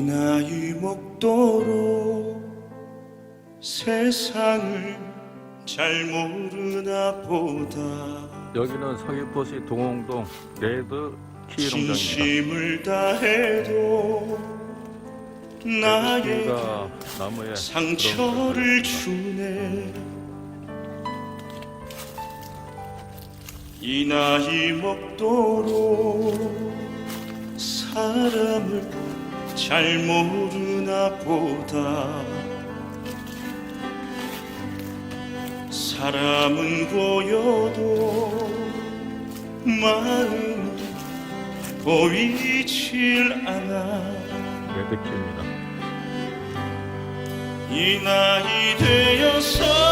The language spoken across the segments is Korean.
나이 먹도록 세상을 잘 모르나 보다 여기는 서귀포시 동홍동 레드 키 농장입니다. 진심을 다해도 나에게 나무에 상처를 주네 이 나이 먹도록 사람을 잘 모르나 보다 사람은 보여도 마음 보이질 않아 키입니다. 이 나이 되어서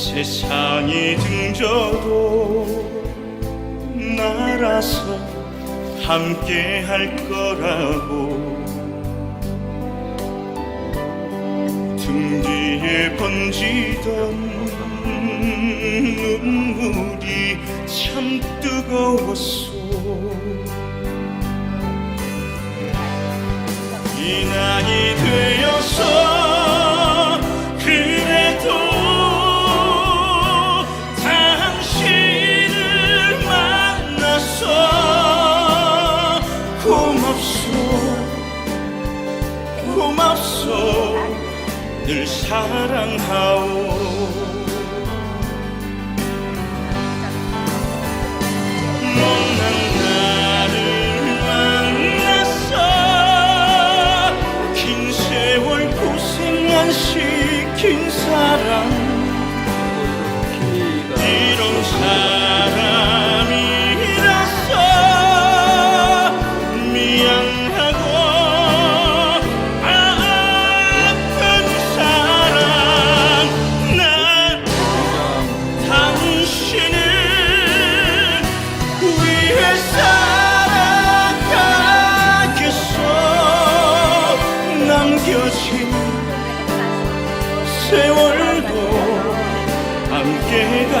세상이 등져도 나라서 함께 할 거라고. 등 뒤에 번지던 눈물이 참 뜨거웠소. 이 나이 되어서 늘 사랑하오. 못난 나를 만나서 긴 세월 고생만 시킨 사람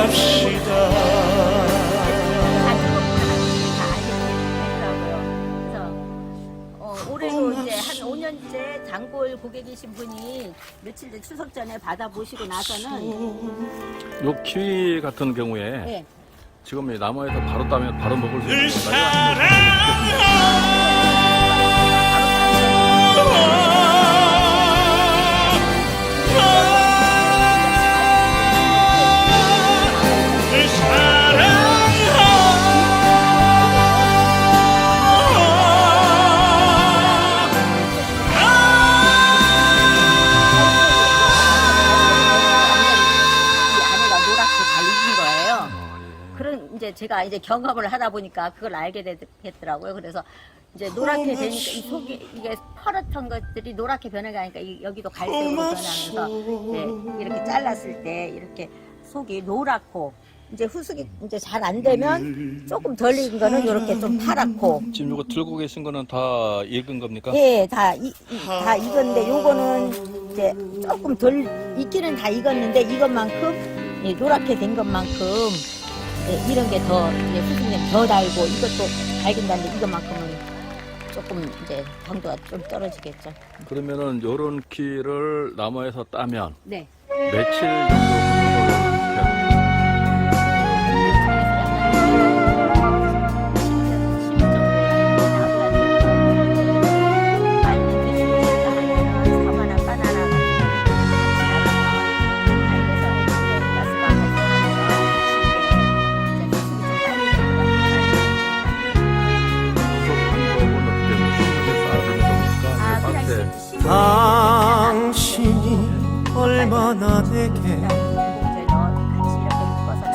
함께 갑시다 어, 올해도 이제 한 5년째 단골 고객이신 분이 며칠 전 추석 전에 받아보시고 나서는 요 키위 같은 경우에 네, 지금 이 나무에서 바로 따면 바로 먹을 수늘 있는 사랑하 제 제가 이제 경험을 하다 보니까 그걸 알게 되, 됐더라고요. 그래서 이제 노랗게 되니까 이 속이 이게 파랗던 것들이 노랗게 변해가니까 이- 여기도 갈색으로 변하면서 이제 이렇게 잘랐을 때 이렇게 속이 노랗고 이제 후숙이 이제 잘 안 되면 조금 덜 익은 거는 이렇게 좀 파랗고 지금 이거 들고 계신 거는 다 익은 겁니까? 예, 다, 이, 이- 다 익었는데 요거는 이제 조금 덜 익기는 다 익었는데 이것만큼 예, 노랗게 된 것만큼 예, 이런 게 더 이제 후숙님 더 달고 이것도 달긴다는데 이것만큼은 조금 이제 당도가 좀 떨어지겠죠. 그러면은 요런 키를 나무에서 따면 네. 며칠 정도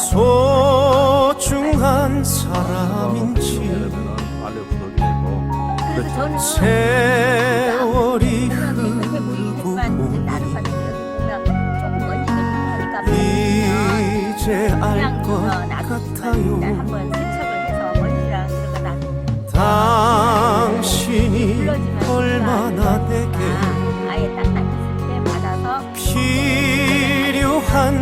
소중한 사람인지 세월이 흐르고 이제 알 것 같아요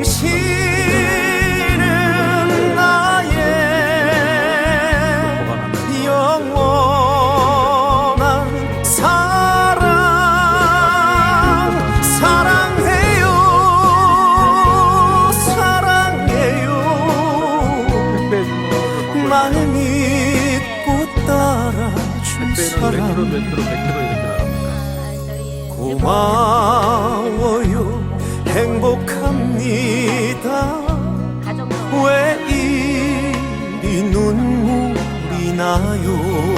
아당 행복합니다 왜 이리 눈물이 나요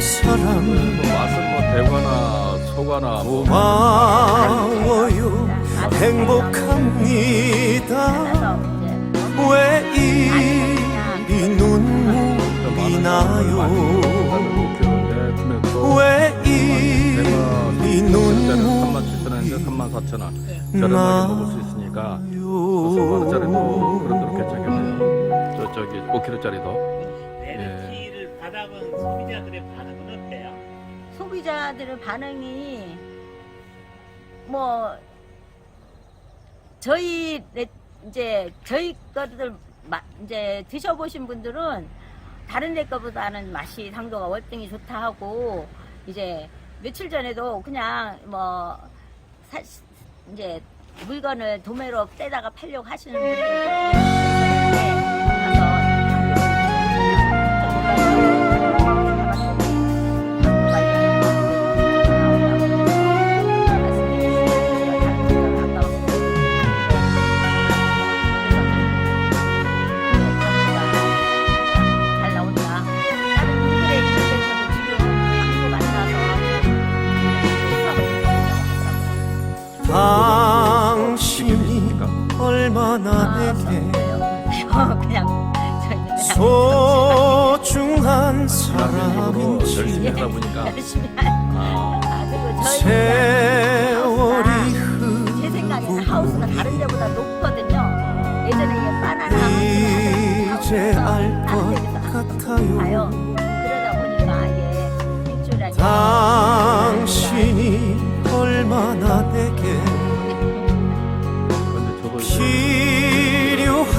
사람 뭐 맛은 뭐 대과나 소가나 뭐 고마워요. 행복합니다. 왜 이리 눈물이 나요? 왜 이리 눈물이 3만 7천 원인데 3만 4천 원 저렴하게 먹을 수 있으니까 5만 원짜리도 그렇게 괜찮겠네요. 저 저기 5kg짜리도. LP 를 받아본 소비자들의 반응은 어때요? 소비자들의 반응이 뭐 저희 레- 이제 저희 마- 이제 드셔보신 분들은 다른 데 거보다는 맛이 상도가 월등히 좋다 하고 이제 며칠 전에도 그냥 뭐 사, 이제 물건을 도매로 떼다가 팔려고 하시는 분들 소중한 라면으로 열심히 사람인지 하다 보니까 열심히 할- 아, 아 그리고 저희 세월이 제 생각에는 하우스가 다른 데보다 높거든요. 예전에 이게 바나나 이제 알 것 같아요. 그러다 보니까 이게 일주일에 당신이 얼마나 내게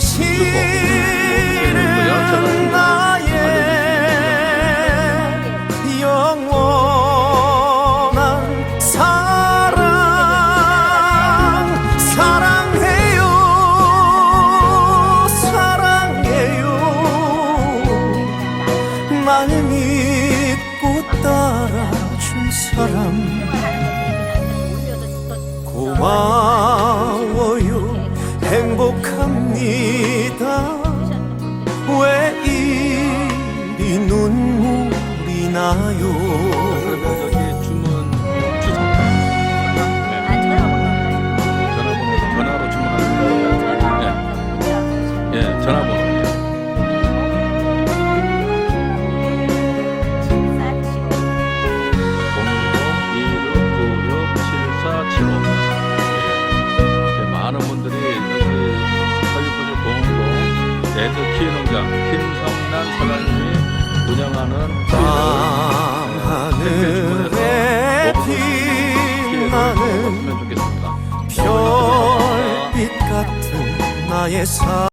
당 눈물이 나요 그러면 여기 주문 주소 네, 전화번호 전화로 주문하는 거예요. 예, 전화번호. 예, 많은 분들이 여기 서귀포주 공동 레드키 농장 김성란 사장님이 운영하는 밤하늘에 빛나는. 별빛 같은 나의 사